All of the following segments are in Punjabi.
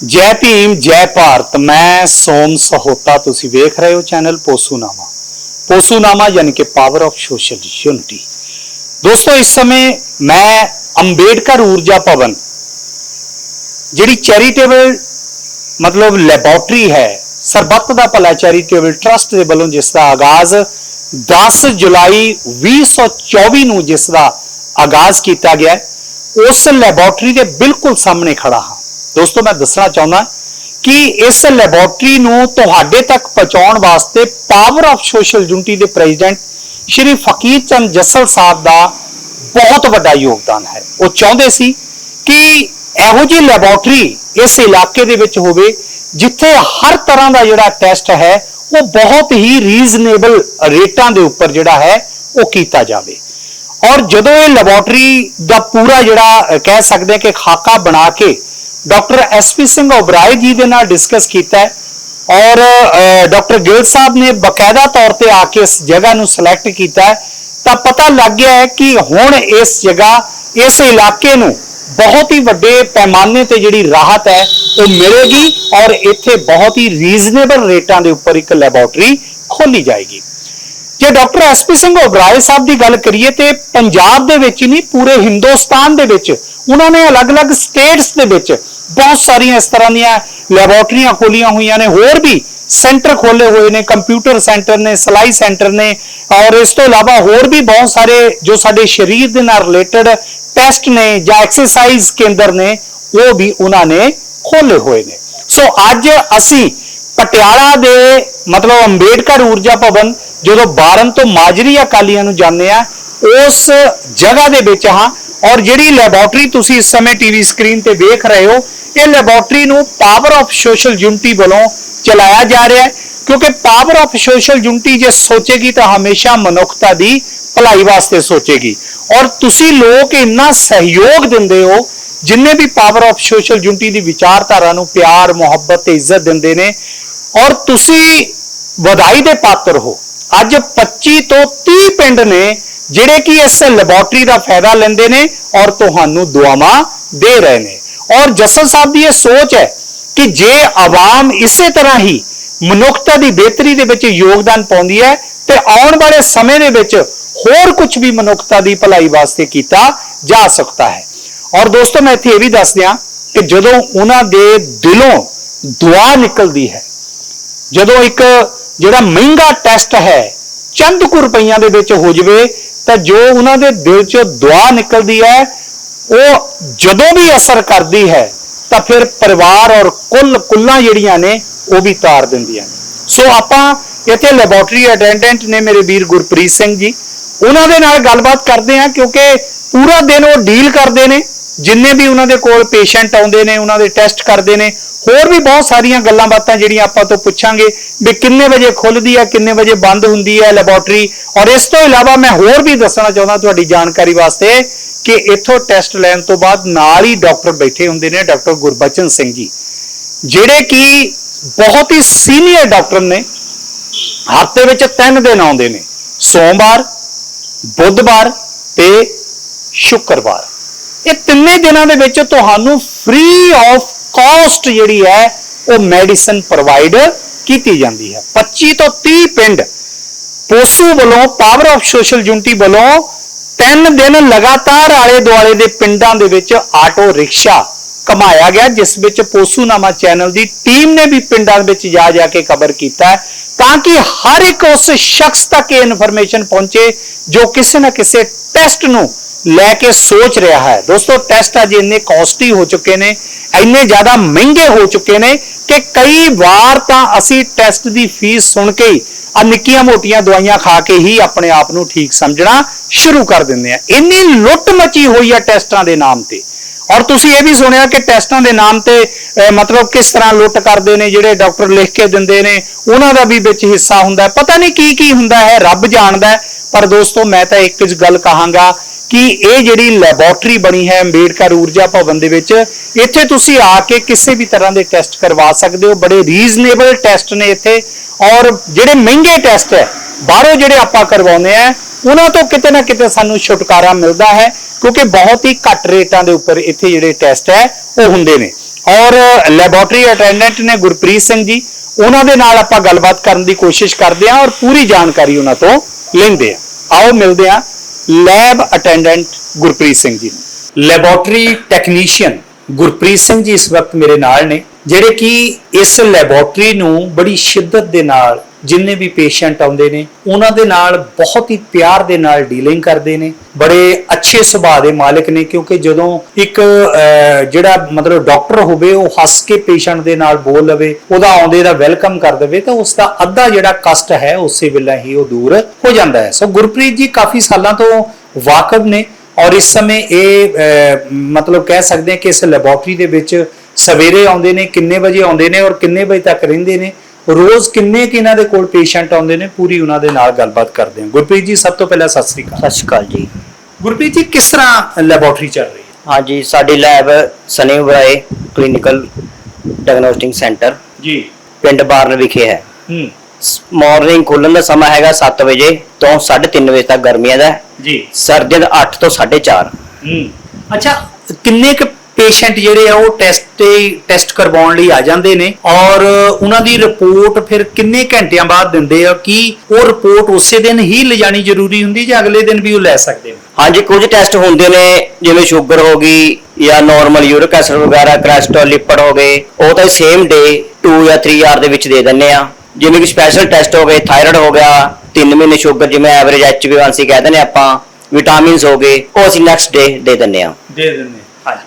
ਜੈ ਭੀਮ, ਜੈ ਭਾਰਤ, ਮੈਂ ਸੋਮ ਸਹੋਤਾ, ਤੁਸੀਂ ਵੇਖ ਰਹੇ ਹੋ ਚੈਨਲ ਪੋਸੂਨਾਮਾ। ਪੋਸੂਨਾਮਾ ਯਾਨੀ ਕਿ ਪਾਵਰ ਆਫ ਸੋਸ਼ਲ ਯੂਨਿਟੀ ਦੋਸਤੋ, ਇਸ ਸਮੇਂ ਮੈਂ ਅੰਬੇਡਕਰ ਊਰਜਾ ਭਵਨ, ਜਿਹੜੀ ਚੈਰੀਟੇਬਲ ਮਤਲਬ ਲੈਬੋਰਟਰੀ ਹੈ, ਸਰਬੱਤ ਦਾ ਭਲਾ ਚੈਰੀਟੇਬਲ ਟਰਸਟ ਦੇ ਵੱਲੋਂ ਜਿਸ ਦਾ ਆਗਾਜ਼ 10 ਜੁਲਾਈ 2024 ਨੂੰ ਜਿਸ ਦਾ ਆਗਾਜ਼ ਕੀਤਾ ਗਿਆ, ਉਸ ਲੈਬੋਰਟਰੀ ਦੇ ਬਿਲਕੁਲ ਸਾਹਮਣੇ ਖੜਾ ਹਾਂ। ਦੋਸਤੋ, ਮੈਂ ਦੱਸਣਾ ਚਾਹੁੰਦਾ ਕਿ ਇਸ ਲੈਬੋਰਟਰੀ ਨੂੰ ਤੁਹਾਡੇ ਤੱਕ ਪਹੁੰਚਾਉਣ ਵਾਸਤੇ ਪਾਵਰ ਆਫ ਸੋਸ਼ਲ ਯੂਨਿਟੀ ਦੇ ਪ੍ਰੈਜ਼ੀਡੈਂਟ ਸ਼੍ਰੀ ਫਕੀਰ ਚੰਦ ਜੱਸਲ ਸਾਹਿਬ ਦਾ ਬਹੁਤ ਵੱਡਾ ਯੋਗਦਾਨ ਹੈ। ਉਹ ਚਾਹੁੰਦੇ ਸੀ ਕਿ ਇਹੋ ਜਿਹੀ ਲੈਬੋਰਟਰੀ ਇਸ ਇਲਾਕੇ ਦੇ ਵਿੱਚ ਹੋਵੇ ਜਿੱਥੇ ਹਰ ਤਰ੍ਹਾਂ ਦਾ ਜਿਹੜਾ ਟੈਸਟ ਹੈ, ਉਹ ਬਹੁਤ ਹੀ ਰੀਜ਼ਨੇਬਲ ਰੇਟਾਂ ਦੇ ਉੱਪਰ ਜਿਹੜਾ ਹੈ, ਉਹ ਕੀਤਾ ਜਾਵੇ। ਔਰ ਜਦੋਂ ਇਹ ਲੈਬੋਰਟਰੀ ਦਾ ਪੂਰਾ ਜਿਹੜਾ ਕਹਿ ਸਕਦੇ ਹਾਂ ਕਿ ਖਾਕਾ ਬਣਾ ਕੇ ਡਾਕਟਰ ਐਸਪੀ ਸਿੰਘ ਓਬਰਾਏ ਜੀ ਦੇ ਨਾਲ ਡਿਸਕਸ ਕੀਤਾ ਹੈ ਔਰ ਡਾਕਟਰ ਗਿੱਲ ਸਾਹਿਬ ਨੇ ਬਕਾਇਦਾ ਤੌਰ ਤੇ ਆ ਕੇ ਇਸ ਜਗ੍ਹਾ ਨੂੰ ਸਿਲੈਕਟ ਕੀਤਾ ਹੈ। ਤਾਂ ਪਤਾ ਲੱਗ ਗਿਆ ਹੈ ਕਿ ਹੁਣ ਇਸ ਜਗ੍ਹਾ, ਇਸ ਇਲਾਕੇ ਨੂੰ ਬਹੁਤ ਹੀ ਵੱਡੇ ਪੈਮਾਨੇ ਤੇ ਜਿਹੜੀ ਰਾਹਤ ਹੈ, ਉਹ ਮਿਲੇਗੀ ਔਰ ਇੱਥੇ ਬਹੁਤ ਹੀ ਰੀਜ਼ਨੇਬਲ ਰੇਟਾਂ ਦੇ ਉੱਪਰ ਇੱਕ ਲੈਬੋਰਟਰੀ ਖੋਲੀ ਜਾਏਗੀ। ਜੇ ਡਾਕਟਰ ਐਸਪੀ ਸਿੰਘ ਓਗਰਾਏ ਸਾਹਿਬ ਦੀ ਗੱਲ ਕਰੀਏ ਤੇ ਪੰਜਾਬ ਦੇ ਵਿੱਚ ਹੀ ਨਹੀਂ, ਪੂਰੇ ਹਿੰਦੁਸਤਾਨ ਦੇ ਵਿੱਚ, ਉਹਨਾਂ ਨੇ ਅਲੱਗ-ਅਲੱਗ ਸਟੇਟਸ ਦੇ ਵਿੱਚ ਬਹੁਤ ਸਾਰੀਆਂ ਇਸ ਤਰ੍ਹਾਂ ਦੀਆਂ ਲੈਬੋਰਟਰੀਆਂ ਖੋਲੀਆਂ ਹੋਈਆਂ ਨੇ, ਹੋਰ ਵੀ ਸੈਂਟਰ ਖੋਲੇ ਹੋਏ ਨੇ ਕੰਪਿਊਟਰ ਸੈਂਟਰ ਨੇ, ਸਲਾਈ ਸੈਂਟਰ ਨੇ ਔਰ ਇਸ ਤੋਂ ਇਲਾਵਾ ਹੋਰ ਵੀ ਬਹੁਤ ਸਾਰੇ ਜੋ ਸਾਡੇ ਸਰੀਰ ਦੇ ਨਾਲ ਰਿਲੇਟਡ ਟੈਸਟ ਨੇ ਜਾਂ ਐਕਸਰਸਾਈਜ਼ ਕੇਂਦਰ ਨੇ, ਉਹ ਵੀ ਉਹਨਾਂ ਨੇ ਖੋਲੇ ਹੋਏ ਨੇ। ਸੋ ਅੱਜ ਅਸੀਂ ਪਟਿਆਲਾ ਦੇ ਮਤਲਬ ਅੰਬੇਡਕਰ ਊਰਜਾ ਭਵਨ ਜਦੋਂ ਬਾਰਨ ਤੋਂ ਮਾਜਰੀ ਅਕਾਲੀਆਂ ਨੂੰ ਜਾਂਦੇ ਆ, ਉਸ ਜਗ੍ਹਾ ਦੇ ਵਿੱਚ ਹਾਂ, ਔਰ ਜਿਹੜੀ ਲੈਬੋਰਟਰੀ ਤੁਸੀਂ ਇਸ ਸਮੇਂ ਟੀਵੀ ਸਕਰੀਨ ਤੇ ਵੇਖ ਰਹੇ ਹੋ, ਇਹ ਲੈਬੋਰਟਰੀ ਨੂੰ ਪਾਵਰ ਆਫ ਸੋਸ਼ਲ ਯੂਨਿਟੀ ਵੱਲੋਂ ਚਲਾਇਆ ਜਾ ਰਿਹਾ ਹੈ, ਕਿਉਂਕਿ ਪਾਵਰ ਆਫ ਸੋਸ਼ਲ ਯੂਨਿਟੀ ਜੇ ਸੋਚੇਗੀ ਤਾਂ ਹਮੇਸ਼ਾ ਮਨੁੱਖਤਾ ਦੀ ਭਲਾਈ ਵਾਸਤੇ ਸੋਚੇਗੀ। ਔਰ ਤੁਸੀਂ ਲੋਕ ਇੰਨਾ ਸਹਿਯੋਗ ਦਿੰਦੇ ਹੋ ਜਿੰਨੇ ਵੀ ਪਾਵਰ ਆਫ ਸੋਸ਼ਲ ਯੂਨਿਟੀ ਦੀ ਵਿਚਾਰਧਾਰਾ ਨੂੰ ਪਿਆਰ, ਮੁਹੱਬਤ ਤੇ ਇੱਜ਼ਤ ਦਿੰਦੇ ਨੇ, ਔਰ ਤੁਸੀਂ ਵਧਾਈ ਦੇ ਪਾਤਰ ਹੋ। ਅੱਜ 25 ਤੋਂ 30 ਪਿੰਡ ਨੇ ਜਿਹੜੇ ਕਿ ਇਸ ਲੈਬੋਰਟਰੀ ਦਾ ਫਾਇਦਾ ਲੈਂਦੇ ਨੇ ਔਰ ਤੁਹਾਨੂੰ ਦੁਆਵਾਂ ਦੇ ਰਹੇ ਨੇ। ਔਰ ਜੱਸਲ ਸਾਹਿਬ ਦੀ ਇਹ ਸੋਚ ਹੈ ਕਿ ਜੇ ਆਵਾਮ ਇਸੇ ਤਰ੍ਹਾਂ ਹੀ ਮਨੁੱਖਤਾ ਦੀ ਬਿਹਤਰੀ ਦੇ ਵਿੱਚ ਯੋਗਦਾਨ ਪਾਉਂਦੀ ਹੈ ਤੇ ਆਉਣ ਵਾਲੇ ਸਮੇਂ ਦੇ ਵਿੱਚ ਹੋਰ ਕੁਝ ਵੀ ਮਨੁੱਖਤਾ ਦੀ ਭਲਾਈ ਵਾਸਤੇ ਕੀਤਾ ਜਾ ਸਕਦਾ ਹੈ। ਔਰ ਦੋਸਤੋ, ਮੈਂ ਇੱਥੇ ਇਹ ਵੀ ਦੱਸ ਦਿਆਂ ਕਿ ਜਦੋਂ ਉਹਨਾਂ ਦੇ ਦਿਲੋਂ ਦੁਆ ਨਿਕਲਦੀ ਹੈ, ਜਦੋਂ ਇੱਕ ਜਿਹੜਾ ਮਹਿੰਗਾ ਟੈਸਟ ਹੈ ਚੰਦ ਕੁ ਰੁਪਈਆਂ ਦੇ ਵਿੱਚ ਹੋ ਜਵੇ, ਤਾਂ ਜੋ ਉਹਨਾਂ ਦੇ ਦਿਲ 'ਚ ਦੁਆ ਨਿਕਲਦੀ ਹੈ, ਉਹ ਜਦੋਂ ਵੀ ਅਸਰ ਕਰਦੀ ਹੈ, ਤਾਂ ਫਿਰ ਪਰਿਵਾਰ ਔਰ ਕੁੱਲ ਕੁੱਲਾਂ ਜਿਹੜੀਆਂ ਨੇ, ਉਹ ਵੀ ਤਾਰ ਦਿੰਦੀਆਂ ਨੇ। ਸੋ ਆਪਾਂ ਇੱਥੇ ਲੈਬੋਰਟਰੀ ਅਟੈਂਡੈਂਟ ਨੇ ਮੇਰੇ ਵੀਰ ਗੁਰਪ੍ਰੀਤ ਸਿੰਘ ਜੀ, ਉਹਨਾਂ ਦੇ ਨਾਲ ਗੱਲਬਾਤ ਕਰਦੇ ਹਾਂ ਕਿਉਂਕਿ ਪੂਰਾ ਦਿਨ ਉਹ ਡੀਲ ਕਰਦੇ ਨੇ। ਜਿੰਨੇ ਵੀ ਉਹਨਾਂ ਦੇ ਕੋਲ ਪੇਸ਼ੈਂਟ ਆਉਂਦੇ ਨੇ, ਉਹਨਾਂ ਦੇ ਟੈਸਟ ਕਰਦੇ ਨੇ, ਹੋਰ ਵੀ ਬਹੁਤ ਸਾਰੀਆਂ ਗੱਲਾਂ ਬਾਤਾਂ ਜਿਹੜੀਆਂ ਆਪਾਂ ਤੋਂ ਪੁੱਛਾਂਗੇ ਵੀ ਕਿੰਨੇ ਵਜੇ ਖੁੱਲਦੀ ਹੈ, ਕਿੰਨੇ ਵਜੇ ਬੰਦ ਹੁੰਦੀ ਹੈ ਲੈਬੋਰਟਰੀ ਔਰ ਇਸ ਤੋਂ ਇਲਾਵਾ ਮੈਂ ਹੋਰ ਵੀ ਦੱਸਣਾ ਚਾਹੁੰਦਾ ਤੁਹਾਡੀ ਜਾਣਕਾਰੀ ਵਾਸਤੇ ਕਿ ਇੱਥੋਂ ਟੈਸਟ ਲੈਣ ਤੋਂ ਬਾਅਦ ਨਾਲ ਹੀ ਡਾਕਟਰ ਬੈਠੇ ਹੁੰਦੇ ਨੇ ਡਾਕਟਰ ਗੁਰਬਚਨ ਸਿੰਘ ਜੀ, ਜਿਹੜੇ ਕਿ ਬਹੁਤ ਹੀ ਸੀਨੀਅਰ ਡਾਕਟਰ ਨੇ, ਹਫ਼ਤੇ ਵਿੱਚ ਤਿੰਨ ਦਿਨ ਆਉਂਦੇ ਨੇ, ਸੋਮਵਾਰ, ਬੁੱਧਵਾਰ ਤੇ ਸ਼ੁੱਕਰਵਾਰ। ਇਹ ਤਿੰਨੇ ਦਿਨਾਂ ਦੇ ਵਿੱਚ ਤੁਹਾਨੂੰ ਫ੍ਰੀ ਆਫ ਕਾਸਟ ਜਿਹੜੀ ਹੈ, ਉਹ ਮੈਡੀਸਨ ਪ੍ਰੋਵਾਈਡ ਕੀਤੀ ਜਾਂਦੀ ਹੈ। 25 ਤੋਂ 30 ਪਿੰਡ ਪੋਸੂ ਵੱਲੋਂ ਪਾਵਰ ਆਫ ਸੋਸ਼ਲ ਯੂਨਿਟੀ ਵੱਲੋਂ ਤਿੰਨ ਦਿਨ ਲਗਾਤਾਰ ਆਲੇ ਦੁਆਲੇ ਦੇ ਪਿੰਡਾਂ ਦੇ ਵਿੱਚ ਆਟੋ ਰਿਕਸ਼ਾ ਕਮਾਇਆ ਗਿਆ, ਜਿਸ ਵਿੱਚ ਪੋਸੂਨਾਮਾ ਚੈਨਲ ਦੀ ਟੀਮ ਨੇ ਵੀ ਪਿੰਡਾਂ ਵਿੱਚ ਜਾ ਜਾ ਕੇ ਕਵਰ ਕੀਤਾ ਤਾਂ ਕਿ ਹਰ ਇੱਕ ਉਸ ਸ਼ਖਸ ਤੱਕ ਇਹ ਇਨਫੋਰਮੇਸ਼ਨ ਪਹੁੰਚੇ ਜੋ ਕਿਸੇ ਨਾ ਕਿਸੇ ਟੈਸਟ ਨੂੰ ਲੈ ਕੇ ਸੋਚ ਰਿਹਾ ਹੈ। ਦੋਸਤੋ ਟੈਸਟ ਅੱਜ ਇੰਨੇ ਕਾਸਟਲੀ ਹੋ ਚੁੱਕੇ ਨੇ, ਇੰਨੇ ਜ਼ਿਆਦਾ ਮਹਿੰਗੇ ਹੋ ਚੁੱਕੇ ਨੇ ਕਿ ਕਈ ਵਾਰ ਤਾਂ ਅਸੀਂ ਟੈਸਟ ਦੀ ਫੀਸ ਸੁਣ ਕੇ ਹੀ ਆ ਨਿੱਕੀਆਂ ਮੋਟੀਆਂ ਦਵਾਈਆਂ ਖਾ ਕੇ ਹੀ ਆਪਣੇ ਆਪ ਨੂੰ ਠੀਕ ਸਮਝਣਾ ਸ਼ੁਰੂ ਕਰ ਦਿੰਦੇ ਆ ਇੰਨੀ ਲੁੱਟ ਮਚੀ ਹੋਈ ਆ ਟੈਸਟਾਂ ਦੇ ਨਾਮ ਤੇ। ਔਰ ਤੁਸੀਂ ਇਹ ਵੀ ਸੁਣਿਆ ਕਿ ਟੈਸਟਾਂ ਦੇ ਨਾਮ ਤੇ ਮਤਲਬ ਕਿਸ ਤਰ੍ਹਾਂ ਲੁੱਟ ਕਰਦੇ ਨੇ, ਜਿਹੜੇ ਡਾਕਟਰ ਲਿਖ ਕੇ ਦਿੰਦੇ ਨੇ, ਉਹਨਾਂ ਦਾ ਵੀ ਵਿੱਚ ਹਿੱਸਾ ਹੁੰਦਾ ਪਤਾ ਨਹੀਂ ਕੀ ਕੀ ਹੁੰਦਾ ਹੈ, ਰੱਬ ਜਾਣਦਾ ਪਰ ਦੋਸਤੋ, ਮੈਂ ਤਾਂ ਇੱਕ ਜ ਗੱਲ ਕਹਾਂਗਾ ਕਿ ਇਹ ਜਿਹੜੀ ਲੈਬੋਰਟਰੀ ਬਣੀ ਹੈ ਅੰਬੇਡਕਰ ਊਰਜਾ ਭਵਨ ਦੇ ਵਿੱਚ, ਇੱਥੇ ਤੁਸੀਂ ਆ ਕੇ ਕਿਸੇ ਵੀ ਤਰ੍ਹਾਂ ਦੇ ਟੈਸਟ ਕਰਵਾ ਸਕਦੇ ਹੋ। ਬੜੇ ਰੀਜ਼ਨੇਬਲ ਟੈਸਟ ਨੇ ਇੱਥੇ। ਔਰ ਜਿਹੜੇ ਮਹਿੰਗੇ ਟੈਸਟ ਹੈ, ਬਾਹਰੋਂ ਜਿਹੜੇ ਆਪਾਂ ਕਰਵਾਉਂਦੇ ਆ ਉਹਨਾਂ ਤੋਂ ਕਿਤੇ ਨਾ ਕਿਤੇ ਸਾਨੂੰ ਛੁਟਕਾਰਾ ਮਿਲਦਾ ਹੈ, ਕਿਉਂਕਿ ਬਹੁਤ ਹੀ ਘੱਟ ਰੇਟਾਂ ਦੇ ਉੱਪਰ ਇੱਥੇ ਜਿਹੜੇ ਟੈਸਟ ਹੈ, ਉਹ ਹੁੰਦੇ ਨੇ। ਔਰ ਲੈਬੋਰਟਰੀ ਅਟੈਂਡੈਂਟ ਨੇ ਗੁਰਪ੍ਰੀਤ ਸਿੰਘ ਜੀ, ਉਹਨਾਂ ਦੇ ਨਾਲ ਆਪਾਂ ਗੱਲਬਾਤ ਕਰਨ ਦੀ ਕੋਸ਼ਿਸ਼ ਕਰਦੇ ਹਾਂ ਔਰ ਪੂਰੀ ਜਾਣਕਾਰੀ ਉਹਨਾਂ ਤੋਂ ਲੈਂਦੇ ਹਾਂ। ਆਓ ਮਿਲਦੇ ਹਾਂ ਲੈਬ ਅਟੈਂਡੈਂਟ ਗੁਰਪ੍ਰੀਤ ਸਿੰਘ ਜੀ ਨੂੰ। ਲੈਬੋਰਟਰੀ ਟੈਕਨੀਸ਼ੀਅਨ ਗੁਰਪ੍ਰੀਤ ਸਿੰਘ ਜੀ ਇਸ ਵਕਤ ਮੇਰੇ ਨਾਲ ਨੇ, ਜਿਹੜੇ ਕਿ ਇਸ ਲੈਬੋਰਟਰੀ ਨੂੰ ਬੜੀ ਸ਼ਿੱਦਤ ਦੇ ਨਾਲ ਜਿੰਨੇ ਵੀ ਪੇਸ਼ੈਂਟ ਆਉਂਦੇ ਨੇ, ਉਹਨਾਂ ਦੇ ਨਾਲ ਬਹੁਤ ਹੀ ਪਿਆਰ ਦੇ ਨਾਲ ਡੀਲਿੰਗ ਕਰਦੇ ਨੇ। ਬੜੇ ਅੱਛੇ ਸੁਭਾਅ ਦੇ ਮਾਲਕ ਨੇ, ਕਿਉਂਕਿ ਜਦੋਂ ਇੱਕ ਜਿਹੜਾ ਮਤਲਬ ਡਾਕਟਰ ਹੋਵੇ, ਉਹ ਹੱਸ ਕੇ ਪੇਸ਼ੈਂਟ ਦੇ ਨਾਲ ਬੋਲ ਲਵੇ, ਉਹਦਾ ਆਉਂਦੇ ਦਾ ਵੈਲਕਮ ਕਰ ਦੇਵੇ, ਤਾਂ ਉਸ ਦਾ ਅੱਧਾ ਜਿਹੜਾ ਕਸ਼ਟ ਹੈ, ਉਸੇ ਵੇਲੇ ਹੀ ਉਹ ਦੂਰ ਹੋ ਜਾਂਦਾ ਹੈ। ਸੋ ਗੁਰਪ੍ਰੀਤ ਜੀ ਕਾਫੀ ਸਾਲਾਂ ਤੋਂ ਵਾਕਬ ਨੇ ਔਰ ਇਸ ਸਮੇਂ ਇਹ ਮਤਲਬ ਕਹਿ ਸਕਦੇ ਹਾਂ ਕਿ ਇਸ ਲੈਬੋਰਟਰੀ ਦੇ ਵਿੱਚ ਸਵੇਰੇ ਆਉਂਦੇ ਨੇ, ਕਿੰਨੇ ਵਜੇ ਆਉਂਦੇ ਨੇ ਔਰ ਕਿੰਨੇ ਵਜੇ ਤੱਕ ਰਹਿੰਦੇ ਨੇ। ਰੋਜ਼ ਕਿੰਨੇ ਕਿ ਇਹਨਾਂ ਦੇ ਕੋਲ ਪੇਸ਼ੈਂਟ ਆਉਂਦੇ ਨੇ ਪੂਰੀ ਉਹਨਾਂ ਦੇ ਨਾਲ ਗੱਲਬਾਤ ਕਰਦੇ ਹਾਂ। ਗੁਰਪ੍ਰੀਤ ਜੀ ਸਭ ਤੋਂ ਪਹਿਲਾਂ ਸਤਿ ਸ੍ਰੀ ਅਕਾਲ। ਸਤਿ ਸ਼੍ਰੀ ਅਕਾਲ ਜੀ। ਗੁਰਪ੍ਰੀਤ ਜੀ ਕਿਸ ਤਰ੍ਹਾਂ ਲੈਬੋਰਟਰੀ ਚੱਲ ਰਹੀ ਹੈ? ਹਾਂਜੀ ਸਾਡੀ lab Sunny Oberoi clinical diagnostic centre ji. ਪਿੰਡ ਬਾਰਨ ਵਿਖੇ ਹੈ। ਹੂੰ। ਮਾਰਨਿੰਗ ਖੁੱਲਣ ਦਾ ਸਮਾਂ ਹੈਗਾ 7 ਵਜੇ ਤੋਂ 3:30 ਵਜੇ ਤੱਕ ਗਰਮੀਆਂ ਦਾ। ਜੀ। ਸਰਦੀਆਂ ਦਾ 8 ਤੋਂ 4:30 ਹੂੰ। ਅੱਛਾ ਕਿੰਨੇ ਕੁ ਪੇਸ਼ੈਂਟ ਜਿਹੜੇ ਆ ਉਹ ਟੈਸਟ ਟੈਸਟ ਕਰਵਾਉਣ ਲਈ ਆ ਜਾਂਦੇ ਨੇ ਔਰ ਉਹਨਾਂ ਦੀ ਰਿਪੋਰਟ ਫਿਰ ਕਿੰਨੇ ਘੰਟਿਆਂ ਬਾਅਦ ਦਿੰਦੇ ਆ ਕਿ ਉਹ ਰਿਪੋਰਟ ਉਸੇ ਦਿਨ ਹੀ ਲਿਜਾਣੀ ਜ਼ਰੂਰੀ ਹੁੰਦੀ ਜਾਂ ਅਗਲੇ ਦਿਨ ਵੀ ਉਹ ਲੈ ਸਕਦੇ ਨੇ? ਹਾਂਜੀ ਕੁਝ ਟੈਸਟ ਹੁੰਦੇ ਨੇ ਜਿਵੇਂ ਸ਼ੂਗਰ ਹੋ ਗਈ ਜਾਂ ਨਾਰਮਲ ਯੂਰਿਕ ਐਸਿਡ ਵਗੈਰਾ ਕੋਲੇਸਟ੍ਰੋਲ ਲਿਪਡ ਹੋ ਗਏ ਉਹ ਤਾਂ ਸੇਮ ਡੇ 2 ਜਾਂ 3 ਆਰ ਦੇ ਵਿੱਚ ਦੇ ਦਿੰਨੇ ਆ। ਜਿਵੇਂ ਕਿ ਸਪੈਸ਼ਲ ਟੈਸਟ ਹੋ ਗਏ ਥਾਇਰਾਇਡ ਹੋ ਗਿਆ 3 ਮਹੀਨੇ ਸ਼ੂਗਰ ਜਿਵੇਂ ਐਵਰੇਜ HbA1c ਕਹਿ ਦਿੰਦੇ ਆਪਾਂ ਵਿਟਾਮਿਨਸ ਹੋ ਗਏ ਉਹ ਅਸੀਂ ਨੈਕਸਟ ਡੇ ਦੇ ਦਿੰਨੇ ਆ। ਦੇ ਦਿੰਦੇ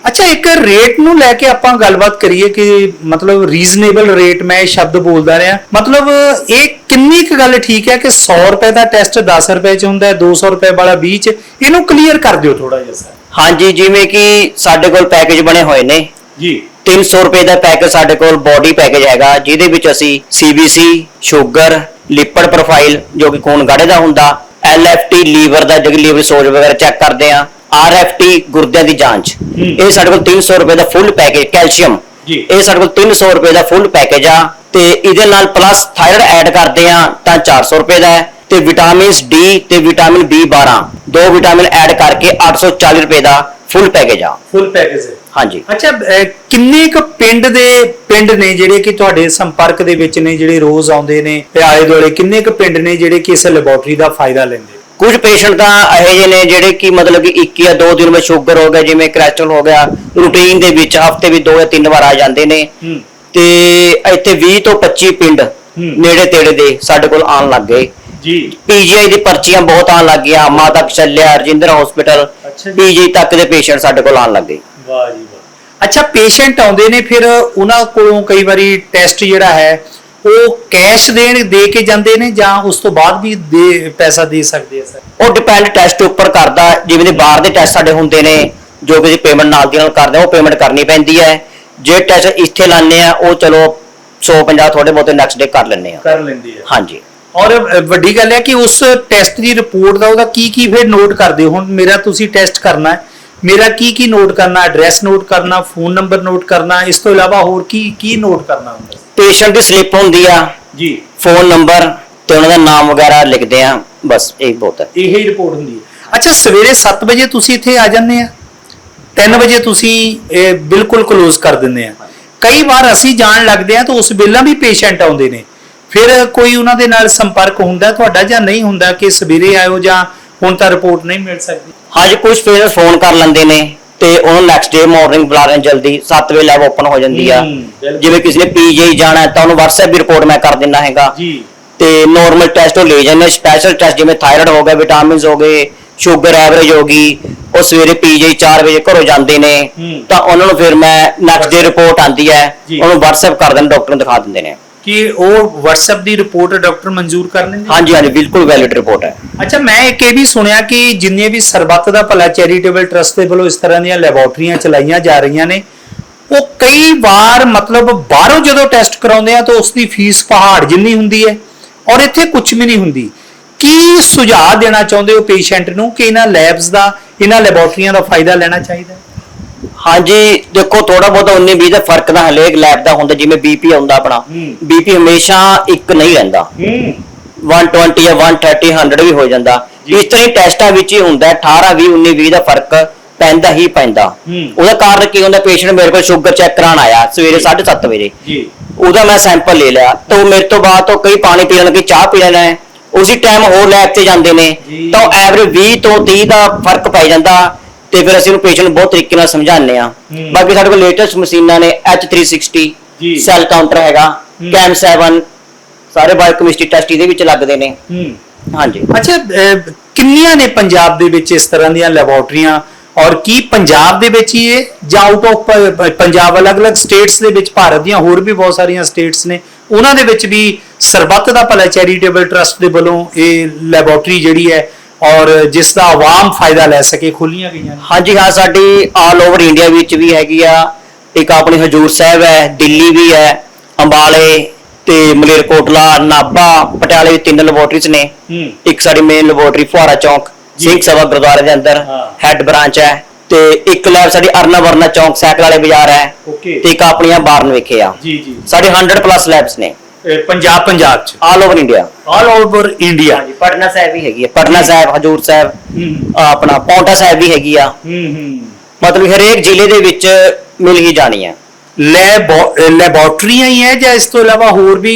ਅੱਛਾ ਇੱਕ ਰੇਟ ਨੂੰ ਲੈ ਕੇ ਆਪਾਂ ਗੱਲਬਾਤ ਕਰੀਏ ਕਿ ਮਤਲਬ ਰੀਜ਼ਨੇਬਲ ਰੇਟ ਮੈਂ ਇਹ ਸ਼ਬਦ ਬੋਲਦਾ ਰਿਹਾ। ਮਤਲਬ ਇਹ ਕਿੰਨੀ ਕੁ ਗੱਲ ਠੀਕ ਹੈ ਕਿ 100 ਰੁਪਏ ਦਾ ਟੈਸਟ 10 ਰੁਪਏ ਚ ਹੁੰਦਾ ਹੈ 200 ਰੁਪਏ ਵਾਲਾ 20 ਚ ਇਹਨੂੰ ਕਲੀਅਰ ਕਰ ਦਿਓ ਥੋੜਾ ਜਿਹਾ ਸਰ। ਹਾਂਜੀ ਜਿਵੇਂ ਕਿ ਸਾਡੇ ਕੋਲ ਪੈਕੇਜ ਬਣੇ ਹੋਏ ਨੇ। ਜੀ। 300 ਰੁਪਏ ਦਾ ਪੈਕੇਜ ਸਾਡੇ ਕੋਲ ਬੋਡੀ ਪੈਕੇਜ ਹੈਗਾ ਜਿਹਦੇ ਵਿੱਚ ਅਸੀਂ CBC ਸ਼ੂਗਰ ਲਿਪਡ ਪ੍ਰੋਫਾਈਲ ਜੋ ਕਿ ਖੂਨ ਗਾੜੇ ਦਾ ਹੁੰਦਾ LFT ਲੀਵਰ ਦਾ ਜਿਹੜੀ ਲੀਵਰ ਸੋਜ ਵਗੈਰਾ ਚੈੱਕ ਕਰਦੇ ਆ RFT ਗੁਰਦਿਆਂ ਦੀ ਜਾਂਚ। ਇਹ ਸਾਡੇ ਕੋਲ 300 ਰੁਪਏ ਦਾ ਫੁੱਲ ਪੈਕੇਜ ਕੈਲਸ਼ੀਅਮ। ਜੀ। ਇਹ ਸਾਡੇ ਕੋਲ 300 ਰੁਪਏ ਦਾ ਫੁੱਲ ਪੈਕੇਜ ਆ ਤੇ ਇਹਦੇ ਨਾਲ ਪਲੱਸ ਥਾਇਰਾਇਡ ਐਡ ਕਰਦੇ ਆ ਤਾਂ 400 ਰੁਪਏ ਦਾ ਹੈ ਤੇ ਵਿਟਾਮਿਨਸ ਡੀ ਤੇ ਵਿਟਾਮਿਨ B12 ਦੋ ਵਿਟਾਮਿਨ ਐਡ ਕਰਕੇ 840 ਰੁਪਏ ਦਾ ਫੁੱਲ ਪੈਕੇਜ ਆ। ਫੁੱਲ ਪੈਕੇਜ ਹੈ। ਹਾਂਜੀ। ਅੱਛਾ ਅਹ, ਕਿੰਨੇ ਕੁ ਪਿੰਡ ਦੇ ਪਿੰਡ ਨੇ ਜਿਹੜੇ ਕਿ ਤੁਹਾਡੇ ਸੰਪਰਕ ਦੇ ਵਿੱਚ ਨੇ ਜਿਹੜੇ ਰੋਜ਼ ਆਉਂਦੇ ਨੇ ਤੇ ਆਲੇ ਦੁਆਲੇ ਕਿੰਨੇ ਕੁ ਪਿੰਡ ਨੇ ਜਿਹੜੇ ਕਿ ਇਸ ਲੈਬੋਰਟਰੀ ਦਾ ਫਾਇਦਾ ਲੈਂਦੇ ਕੁਝ ਪੇਸ਼ੈਂਟ ਤਾਂ ਇਹੋ ਜਿਹੇ ਨੇ ਜਿਹੜੇ ਕਿ ਮਤਲਬ ਕਿ ਇੱਕ ਜਾਂ ਦੋ ਦਿਨ ਵਿੱਚ ਸ਼ੂਗਰ ਹੋ ਗਿਆ ਜਿਵੇਂ ਕੋਲੇਸਟ੍ਰੋਲ ਹੋ ਗਿਆ ਰੂਟੀਨ ਦੇ ਵਿੱਚ ਹਫ਼ਤੇ ਵਿੱਚ ਦੋ ਜਾਂ ਤਿੰਨ ਵਾਰ ਆ ਜਾਂਦੇ ਨੇ। ਤੇ ਇੱਥੇ 20 ਤੋਂ 25 ਪਿੰਡ। ਨੇੜੇ ਤੇੜੇ ਦੇ ਸਾਡੇ ਕੋਲ ਆਉਣ ਲੱਗ ਗਏ। ਜੀ। ਪੀਜੀਆਈ ਦੀ ਪਰਚੀਆਂ ਬਹੁਤ ਆਉਣ ਲੱਗ ਗਈਆਂ ਮਾਤਾ ਚੱਲਿਆ ਰਜਿੰਦਰ ਹਸਪੀਟਲ ਅੱਛਾ ਜੀ। ਪੀਜੀਆਈ ਤੱਕ ਦੇ ਪੇਸ਼ੈਂਟ ਸਾਡੇ ਕੋਲ ਆਉਣ ਲੱਗ ਗਏ। ਵਾਹ ਜੀ ਵਾਹ। ਅੱਛਾ ਪੇਸ਼ੈਂਟ ਆਉਂਦੇ ਨੇ ਫਿਰ ਉਹਨਾਂ ਕੋਲੋਂ ਕਈ ਵਾਰੀ ਟੈਸਟ ਜਿਹੜਾ ਹੈ ਉਹ ਕੈਸ਼ ਦੇਣ ਦੇ ਕੇ ਜਾਂਦੇ ਨੇ ਜਾਂ ਉਸ ਤੋਂ ਬਾਅਦ ਵੀ ਦੇ ਪੈਸਾ ਦੇ ਸਕਦੇ ਆ ਸਰ? ਉਹ ਡਿਪੈਂਡ ਟੈਸਟ ਉੱਪਰ ਕਰਦਾ ਜਿਵੇਂ ਦੇ ਬਾਹਰ ਦੇ ਟੈਸਟ ਸਾਡੇ ਹੁੰਦੇ ਨੇ ਜੋ ਕਿ ਪੇਮੈਂਟ ਨਾਲ ਦੀ ਨਾਲ ਕਰਦੇ ਆ ਉਹ ਪੇਮੈਂਟ ਕਰਨੀ ਪੈਂਦੀ ਹੈ। ਜੇ ਟੈਸਟ ਇੱਥੇ ਲਾਣੇ ਆ ਉਹ ਚਲੋ 150 ਥੋੜੇ ਬਹੁਤੇ ਨੈਕਸਟ ਡੇ ਕਰ ਲੈਣੇ ਆ ਕਰ ਲੈਂਦੀ ਹੈ ਹਾਂਜੀ। ਔਰ ਵੱਡੀ ਗੱਲ ਹੈ ਕਿ ਉਸ ਟੈਸਟ ਦੀ ਰਿਪੋਰਟ ਦਾ ਉਹਦਾ ਕੀ ਕੀ ਫਿਰ ਨੋਟ ਕਰਦੇ ਹੋ? ਹੁਣ ਮੇਰਾ ਤੁਸੀਂ ਟੈਸਟ ਕਰਨਾ ਹੈ। ਮੇਰਾ ਕੀ ਕੀ ਨੋਟ ਕਰਨਾ ਐਡਰੈਸ ਨੋਟ ਕਰਨਾ ਫੋਨ ਨੰਬਰ ਨੋਟ ਕਰਨਾ ਇਸ ਤੋਂ ਇਲਾਵਾ ਹੋਰ ਕੀ ਕੀ ਨੋਟ ਕਰਨਾ ਹੁੰਦਾ? ਪੇਸ਼ੈਂਟ ਦੀ ਸਲਿੱਪ ਹੁੰਦੀ ਆ। ਜੀ। ਫੋਨ ਨੰਬਰ ਤੇ ਉਹਨਾਂ ਦਾ ਨਾਮ ਵਗੈਰਾ ਲਿਖਦੇ ਆ। ਬਸ ਇਹ ਬਹੁਤ ਹੈ। ਇਹ ਹੀ ਰਿਪੋਰਟ ਹੁੰਦੀ ਹੈ। ਅੱਛਾ ਸਵੇਰੇ 7 ਵਜੇ ਤੁਸੀਂ ਇੱਥੇ ਆ ਜਾਂਦੇ ਆ? 3 ਵਜੇ ਤੁਸੀਂ ਇਹ ਬਿਲਕੁਲ ক্লোਜ਼ ਕਰ ਦਿੰਦੇ ਆ। ਕਈ ਵਾਰ ਅਸੀਂ ਜਾਣ ਲੱਗਦੇ ਆ ਤਾਂ ਉਸ ਵੇਲੇ ਵੀ ਪੇਸ਼ੈਂਟ ਆਉਂਦੇ ਨੇ। ਫਿਰ ਕੋਈ ਉਹਨਾਂ ਦੇ ਨਾਲ ਸੰਪਰਕ ਹੁੰਦਾ ਤੁਹਾਡਾ ਜਾਂ ਨਹੀਂ ਹੁੰਦਾ ਕਿ ਸਵੇਰੇ ਆਇਓ ਜਾਂ ਹੁਣ ਤਾਂ ਰਿਪੋਰਟ ਨਹੀਂ ਮਿਲ ਸਕਦੀ? ਹਾਂਜੀ ਕੁਝ ਪੇਸ਼ੈਂਟ ਫੋਨ ਕਰ ਲੈਂਦੇ ਨੇ ਤੇ ਉਹਨੂੰ ਨੈਕਸਟ ਡੇ ਮਾਰਨਿੰਗ ਬੁਲਾ ਰਹੇ ਜਲਦੀ 7 ਵਜੇ ਲੈਬ ਓਪਨ ਹੋ ਜਾਂਦੀ ਆ ਹੂੰ, ਬਿਲਕੁਲ। ਜਿਵੇਂ ਕਿਸੇ ਨੇ ਪੀਜੀਆਈ ਜਾਣਾ ਹੈ ਤਾਂ ਉਹਨੂੰ WhatsApp ਵੀ ਰਿਪੋਰਟ ਮੈਂ ਕਰ ਦਿੰਦਾ ਹੈਗਾ ਜੀ ਤੇ ਨਾਰਮਲ ਟੈਸਟ ਉਹ ਲੈ ਜਾਂਦੇ ਸਪੈਸ਼ਲ ਟੈਸਟ ਜਿਵੇਂ ਥਾਇਰਾਇਡ ਹੋ ਗਿਆ ਵਿਟਾਮਿਨਸ ਹੋ ਗਏ ਸ਼ੂਗਰ ਐਵਰੇਜ ਹੋ ਗਈ ਉਹ ਸਵੇਰੇ ਪੀਜੀਆਈ 4 ਵਜੇ ਘਰੋਂ ਜਾਂਦੇ ਨੇ ਹੂੰ। ਤਾਂ ਉਹਨਾਂ ਨੂੰ ਫਿਰ ਮੈਂ ਨੈਕਸਟ ਡੇ ਰਿਪੋਰਟ ਆਂਦੀ ਹੈ ਜੀ। ਉਹਨੂੰ WhatsApp ਕਰ ਦਿੰਦੇ ਡਾਕਟਰ ਨੂੰ ਦਿਖਾ ਦਿੰਦੇ ਨੇ ਕਿ ਉਹ WhatsApp ਦੀ ਰਿਪੋਰਟ ਡਾਕਟਰ ਮਨਜ਼ੂਰ ਕਰ ਲੈਂਦੇ? ਹਾਂਜੀ ਹਾਂਜੀ ਬਿਲਕੁਲ ਵੈਲਿਡ ਰਿਪੋਰਟ ਹੈ। ਅੱਛਾ ਮੈਂ ਇੱਕ ਇਹ ਵੀ ਸੁਣਿਆ ਕਿ ਜਿੰਨੇ ਵੀ ਸਰਬੱਤ ਦਾ ਭਲਾ ਚੈਰੀਟੇਬਲ ਟਰਸਟ ਦੇ ਵੱਲੋਂ ਇਸ ਤਰ੍ਹਾਂ ਦੀਆਂ ਲੈਬੋਰਟਰੀਆਂ ਚਲਾਈਆਂ ਜਾ ਰਹੀਆਂ ਨੇ ਉਹ ਕਈ ਵਾਰ ਮਤਲਬ ਬਾਹਰੋਂ ਜਦੋਂ ਟੈਸਟ ਕਰਾਉਂਦੇ ਆ ਤਾਂ ਉਸ ਦੀ ਫੀਸ ਪਹਾੜ ਜਿੰਨੀ ਹੁੰਦੀ ਹੈ ਔਰ ਇੱਥੇ ਕੁਝ ਵੀ ਨਹੀਂ ਹੁੰਦੀ। ਕੀ ਸੁਝਾਅ ਦੇਣਾ ਚਾਹੁੰਦੇ ਹੋ ਪੇਸ਼ੈਂਟ ਨੂੰ ਕਿ ਇਹਨਾਂ ਲੈਬਸ ਦਾ ਇਹਨਾਂ ਲੈਬੋਰਟਰੀਆਂ ਦਾ ਫਾਇਦਾ ਲੈਣਾ ਚਾਹੀਦਾ? ਹੈ ਹਾਂਜੀ ਦੇਖੋ ਥੋੜਾ ਬਹੁਤਾ 19 20 ਦਾ ਫ਼ਰਕ ਤਾਂ ਹਰੇਕ ਲੈਬ ਦਾ ਹੁੰਦਾ ਜਿਵੇਂ ਬੀਪੀ ਆਉਂਦਾ ਆਪਣਾ। ਹੂੰ। ਬੀਪੀ ਹਮੇਸ਼ਾ ਇੱਕ ਨਹੀਂ ਰਹਿੰਦਾ। ਹੂੰ। 120 ਜਾਂ 130 100 ਵੀ ਹੋ ਜਾਂਦਾ। ਜੀ। ਇਸ ਤਰ੍ਹਾਂ ਹੀ ਟੈਸਟਾਂ ਵਿੱਚ ਹੀ ਹੁੰਦਾ ਹੈ, 18 20 19 20 ਦਾ ਫ਼ਰਕ ਪੈਂਦਾ ਹੀ ਪੈਂਦਾ। ਹੂੰ। ਉਹਦਾ ਕਾਰਨ ਕੀ ਹੁੰਦਾ ਪੇਸ਼ੈਂਟ ਮੇਰੇ ਕੋਲ ਸ਼ੂਗਰ ਚੈੱਕ ਕਰਾਉਣ ਆਇਆ ਸਵੇਰੇ 7:30 ਵਜੇ। ਜੀ। ਉਹਦਾ ਮੈਂ ਸੈਂਪਲ ਲੈ ਲਿਆ ਤਾਂ ਉਹ ਮੇਰੇ ਤੋਂ ਬਾਅਦ ਤੋਂ ਕਈ ਪਾਣੀ ਪੀ ਲੈਣ ਕਈ ਚਾਹ ਪੀ ਲੈਣਾ ਹੈ। ਉਸੇ ਟਾਈਮ ਹੋਰ ਲੈਬ ਤੇ ਜਾਂਦੇ ਨੇ। ਜੀ। ਤਾਂ ਐਵਰੇਜ 20 ਤੋਂ 30 ਦਾ ਫ਼ਰਕ ਪੈ ਜਾਂਦਾ। ਤੇ ਫਿਰ ਅਸੀਂ ਉਹਨੂੰ ਪੇਸ਼ੈਂਟ ਨੂੰ ਬਹੁਤ ਤਰੀਕੇ ਨਾਲ ਸਮਝਾਉਂਦੇ ਆ ਹੂੰ। ਬਾਕੀ ਸਾਡੇ ਕੋਲ ਲੇਟੈਸਟ ਮਸ਼ੀਨਾਂ ਨੇ H360 ਜੀ। ਸੈਲ ਕਾਊਂਟਰ ਹੈਗਾ ਹੂੰ। ਕੈਮ 7 ਸਾਰੇ ਬਾਇਓਕੈਮਿਸਟਰੀ ਟੈਸਟ ਇਹਦੇ ਵਿੱਚ ਲੱਗਦੇ ਨੇ ਹੂੰ ਹਾਂਜੀ ਅੱਛਾ ਅਹ, ਕਿੰਨੀਆਂ ਨੇ ਪੰਜਾਬ ਦੇ ਵਿੱਚ ਇਸ ਤਰ੍ਹਾਂ ਦੀਆਂ ਲੈਬੋਰਟਰੀਆਂ ਔਰ ਕੀ ਪੰਜਾਬ ਦੇ ਵਿੱਚ ਹੀ ਇਹ ਜਾਂ ਆਊਟ ਆਫ ਪੰਜਾਬ ਅਲੱਗ-ਅਲੱਗ ਸਟੇਟਸ ਦੇ ਵਿੱਚ ਭਾਰਤ ਦੀਆਂ ਹੋਰ ਵੀ ਬਹੁਤ ਸਾਰੀਆਂ ਸਟੇਟਸ ਨੇ ਉਹਨਾਂ ਦੇ ਵਿੱਚ ਵੀ ਸਰਬੱਤ ਦਾ ਭਲਾ ਚੈਰੀਟੇਬਲ ਟਰਸਟ ਦੇ ਵੱਲੋਂ ਇਹ ਲੈਬੋਰਟਰੀ ਜਿਹੜੀ ਹੈ ਔਰ ਜਿਸ ਦਾ ਆਵਾਮ ਫਾਇਦਾ ਲੈ ਸਕੇ ਖੋਲੀਆਂ ਗਈਆਂ ਨੇ। ਹਾਂਜੀ ਹਾਂ ਸਾਡੀ ਆਲ ਓਵਰ ਇੰਡੀਆ ਵਿੱਚ ਵੀ ਹੈਗੀ ਆ। ਇੱਕ ਆਪਣੀ ਹਜੂਰ ਸਾਹਿਬ ਹੈ ਦਿੱਲੀ ਵੀ ਹੈ ਅੰਬਾਲੇ ਤੇ ਮਲੇਰਕੋਟਲਾ ਨਾਭਾ ਪਟਿਆਲੇ ਵੀ ਤਿੰਨ ਲੈਬੋਰਟਰੀਜ਼ ਨੇ। ਹੂੰ। ਇੱਕ ਸਾਡੀ ਮੇਨ ਲੈਬੋਰਟਰੀ ਫੁਹਾਰਾ ਚੌਂਕ। ਸਿੰਘ ਸਭਾ ਗੁਰਦੁਆਰੇ ਦੇ ਅੰਦਰ ਹਾਂ। ਹੈੱਡ ਬ੍ਰਾਂਚ ਹੈ ਤੇ ਇੱਕ ਲੈਬ ਸਾਡੀ ਅਰਨਾ ਵਰਨਾ ਚੌਂਕ ਸਾਈਕਲ ਵਾਲੇ ਬਾਜ਼ਾਰ ਹੈ ਓਕੇ ਤੇ ਇੱਕ ਆਪਣੀਆਂ ਬਾਰਨ ਵਿਖੇ ਆ। ਜੀ ਜੀ। ਸਾਡੇ 100 ਪਲੱਸ ਲੈਬਸ ਨੇ। ਪੰਜਾਬ ਪੰਜਾਬ ਚ। All over India all over India ਹਾਂਜੀ ਪਟਨਾ ਸਾਹਿਬ ਵੀ ਹੈਗੀ ਹੈ ਪਟਨਾ ਸਾਹਿਬ ਹਜੂਰ ਸਾਹਿਬ ਹੂੰ। ਆਹ ਆਪਣਾ ਪੌਂਟਾ ਸਾਹਿਬ ਵੀ ਹੈਗੀ ਆ। ਹੂੰ ਹੂੰ। ਮਤਲਬ ਹਰੇਕ ਜ਼ਿਲ੍ਹੇ ਦੇ ਵਿੱਚ ਮਿਲ ਹੀ ਜਾਣੀ ਲੈਬੋ- ਅਹ ਲੈਬੋਰਟਰੀਆਂ ਹੀ ਹੈ ਜਾਂ ਇਸ ਤੋਂ ਇਲਾਵਾ ਹੋਰ ਵੀ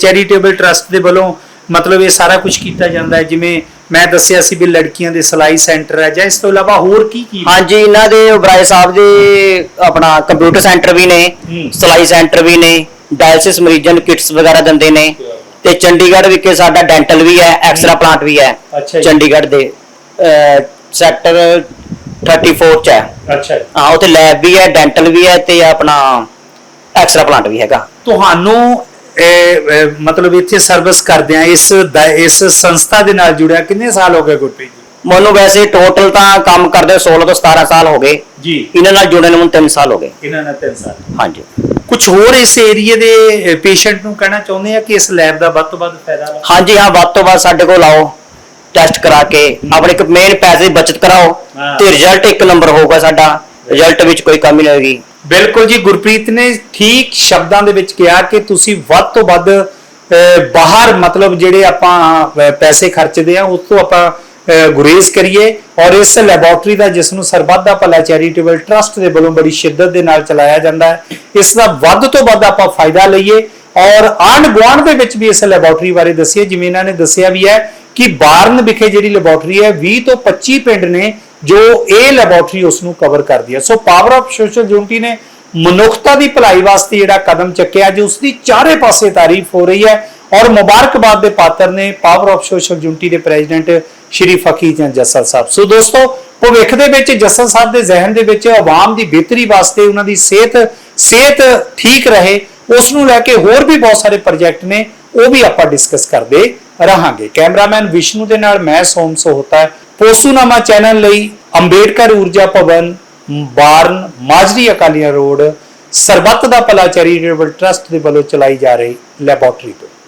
ਚੈਰੀਟੇਬਲ ਟਰਸਟ ਦੇ ਵੱਲੋਂ ਮਤਲਬ ਇਹ ਸਾਰਾ ਕੁਝ ਕੀਤਾ ਜਾਂਦਾ ਹੈ? ਜਿਵੇਂ ਮੈਂ ਦੱਸਿਆ ਸੀ ਵੀ ਲੜਕੀਆਂ ਦੇ ਸਿਲਾਈ ਸੈਂਟਰ ਹੈ ਜਾਂ ਇਸ ਤੋਂ ਇਲਾਵਾ ਹੋਰ ਕੀ ਕੀ? ਹਾਂਜੀ ਇਹਨਾਂ ਦੇ ਉਬਰਾਏ ਸਾਹਿਬ ਦੇ ਆਪਣਾ ਕੰਪਿਊਟਰ ਸੈਂਟਰ ਵੀ ਨੇ ਹੂੰ। ਸਿਲਾਈ ਸੈਂਟਰ ਵੀ ਨੇ ਡਾਇਲਿਸਿਸ ਮਰੀਜ਼ਾਂ ਨੂੰ ਕਿਟਸ ਵਗੈਰਾ ਦਿੰਦੇ ਨੇ। ਤੇ ਚੰਡੀਗੜ੍ਹ ਵਿਖੇ ਸਾਡਾ ਡੈਂਟਲ ਵੀ ਹੈ ਐਕਸਰਾ ਪਲਾਂਟ ਵੀ ਹੈ। ਚੰਡੀਗੜ੍ਹ ਦੇ ਸੈਕਟਰ 34 ਚ ਹੈ। ਅੱਛਾ। ਹਾਂ ਉੱਥੇ ਲੈਬ ਵੀ ਹੈ ਡੈਂਟਲ ਵੀ ਹੈ ਤੇ ਆਪਣਾ ਐਕਸਰਾ ਪਲਾਂਟ ਵੀ ਹੈਗਾ। ਤੁਹਾਨੂੰ ਮਤਲਬ ਇੱਥੇ ਸਰਵਿਸ ਕਰਦੇ ਆ ਇਸ ਇਸ ਸੰਸਥਾ ਦੇ ਨਾਲ ਜੁੜਿਆ ਕਿੰਨੇ ਸਾਲ ਹੋ ਗਏ ਗੁਰਪ੍ਰੀਤ ਜੀ? ਮੈਨੂੰ ਵੈਸੇ ਟੋਟਲ ਤਾਂ ਕੰਮ ਕਰਦੇ 16 ਤੋਂ 17 ਸਾਲ ਹੋ ਗਏ। ਜੀ। ਇਹਨਾਂ ਨਾਲ ਜੁੜੇ ਨੂੰ ਮੈਨੂੰ 3 ਸਾਲ ਹੋ ਗਏ। ਇਹਨਾਂ ਨਾਲ 3 ਸਾਲ। ਹਾਂਜੀ। ਕੁਝ ਹੋਰ ਇਸ ਏਰੀਏ ਦੇ ਪੇਸ਼ੈਂਟ ਨੂੰ ਕਹਿਣਾ ਚਾਹੁੰਦੇ ਆ ਕਿ ਇਸ ਲੈਬ ਦਾ ਵੱਧ ਤੋਂ ਵੱਧ ਫਾਇਦਾ ਲਓ ਹਾਂਜੀ ਹਾਂ ਵੱਧ ਤੋਂ ਵੱਧ ਸਾਡੇ ਕੋਲ ਆਓ ਟੈਸਟ ਕਰਾ ਕੇ ਆਪਣੇ ਇੱਕ ਮੇਨ ਪੈਸੇ ਦੀ ਬਚਤ ਕਰਾਓ ਹਾਂ। ਤੇ ਰਿਜ਼ਲਟ ਇੱਕ ਨੰਬਰ ਹੋਊਗਾ ਸਾਡਾ ਰਿਜ਼ਲਟ ਵਿੱਚ ਕੋਈ ਕਮੀ ਨਹੀਂ ਹੋਏਗੀ ਬਿਲਕੁਲ ਜੀ ਗੁਰਪ੍ਰੀਤ ਨੇ ਠੀਕ ਸ਼ਬਦਾਂ ਦੇ ਵਿੱਚ ਕਿਹਾ ਕਿ ਤੁਸੀਂ ਵੱਧ ਤੋਂ ਵੱਧ ਅਹ, ਬਾਹਰ ਮਤਲਬ ਜਿਹੜੇ ਆਪਾਂ ਅਹ, ਪੈਸੇ ਖਰਚਦੇ ਆ ਉਸ ਤੋਂ ਆਪਾਂ ਗੁਰੇਜ਼ ਕਰੀਏ ਔਰ ਇਸ ਲੈਬੋਰਟਰੀ ਦਾ ਜਿਸ ਨੂੰ ਸਰਬੱਤ ਦਾ ਭਲਾ ਚੈਰੀਟੇਬਲ ਟਰਸਟ ਦੇ ਵੱਲੋਂ ਬੜੀ ਸ਼ਿੱਦਤ ਦੇ ਨਾਲ ਚਲਾਇਆ ਜਾਂਦਾ ਹੈ। ਇਸ ਦਾ ਵੱਧ ਤੋਂ ਵੱਧ ਆਪਾਂ ਫਾਇਦਾ ਲਈਏ ਔਰ ਆਂਢ ਗੁਆਂਢ ਦੇ ਵਿੱਚ ਵੀ ਇਸ ਲੈਬੋਰਟਰੀ ਬਾਰੇ ਦੱਸਿਏ, ਜਿਵੇਂ ਇਹਨਾਂ ਨੇ ਦੱਸਿਆ ਵੀ ਹੈ ਕਿ ਬਾਰਨ ਵਿਖੇ ਜਿਹੜੀ ਲੈਬੋਰਟਰੀ ਹੈ 20 ਤੋਂ 25 ਪਿੰਡ ਨੇ ਜੋ ਇਹ ਲੈਬੋਰਟਰੀ ਉਸ ਨੂੰ ਕਵਰ ਕਰਦੀ ਹੈ। So power of social unity ਨੇ ਮਨੁੱਖਤਾ ਦੀ ਭਲਾਈ ਵਾਸਤੇ ਜਿਹੜਾ ਕਦਮ ਚੱਕਿਆ, ਅੱਜ ਉਸ ਦੀ ਚਾਰੇ ਪਾਸੇ ਤਾਰੀਫ ਹੋ ਰਹੀ ਹੈ। ਔਰ ਮੁਬਾਰਕਬਾਦ ਦੇ ਪਾਤਰ ਨੇ ਪਾਵਰ ਆਫ ਸੋਸ਼ਲ ਯੂਨਿਟੀ ਦੇ ਪ੍ਰੈਜ਼ੀਡੈਂਟ ਸ਼੍ਰੀ ਫਕੀਰ ਚੰਦ ਜੱਸਲ ਸਾਹਿਬ। ਸੋ ਦੋਸਤੋ, ਭਵਿੱਖ ਦੇ ਵਿੱਚ ਜੱਸਲ ਸਾਹਿਬ ਦੇ ਜ਼ਿਹਨ ਦੇ ਵਿੱਚ ਆਵਾਮ ਦੀ ਬਿਹਤਰੀ ਵਾਸਤੇ ਉਹਨਾਂ ਦੀ ਸਿਹਤ ਸਿਹਤ ਠੀਕ ਰਹੇ, ਉਸ ਨੂੰ ਲੈ ਕੇ ਹੋਰ ਵੀ ਬਹੁਤ ਸਾਰੇ ਪ੍ਰੋਜੈਕਟ ਨੇ, ਉਹ ਵੀ ਆਪਾਂ ਡਿਸਕਸ ਕਰਦੇ ਰਹਾਂਗੇ। ਕੈਮਰਾਮੈਨ ਵਿਸ਼ਨੂੰ ਦੇ ਨਾਲ ਮੈਂ ਸੋਮ ਸੋਹਤਾ ਪੋਸੂਨਾਮਾ ਚੈਨਲ ਲਈ ਅੰਬੇਡਕਰ ਊਰਜਾ ਭਵਨ, ਬਾਰਨ, ਮਾਜਰੀ ਅਕਾਲੀਆ ਰੋਡ, ਸਰਬੱਤ ਦਾ ਭਲਾ ਚੈਰੀਟੇਬਲ ਟਰਸਟ ਦੇ ਵੱਲੋਂ ਚਲਾਈ ਜਾ ਰਹੀ ਲੈਬੋਰਟਰੀ ਤੋਂ।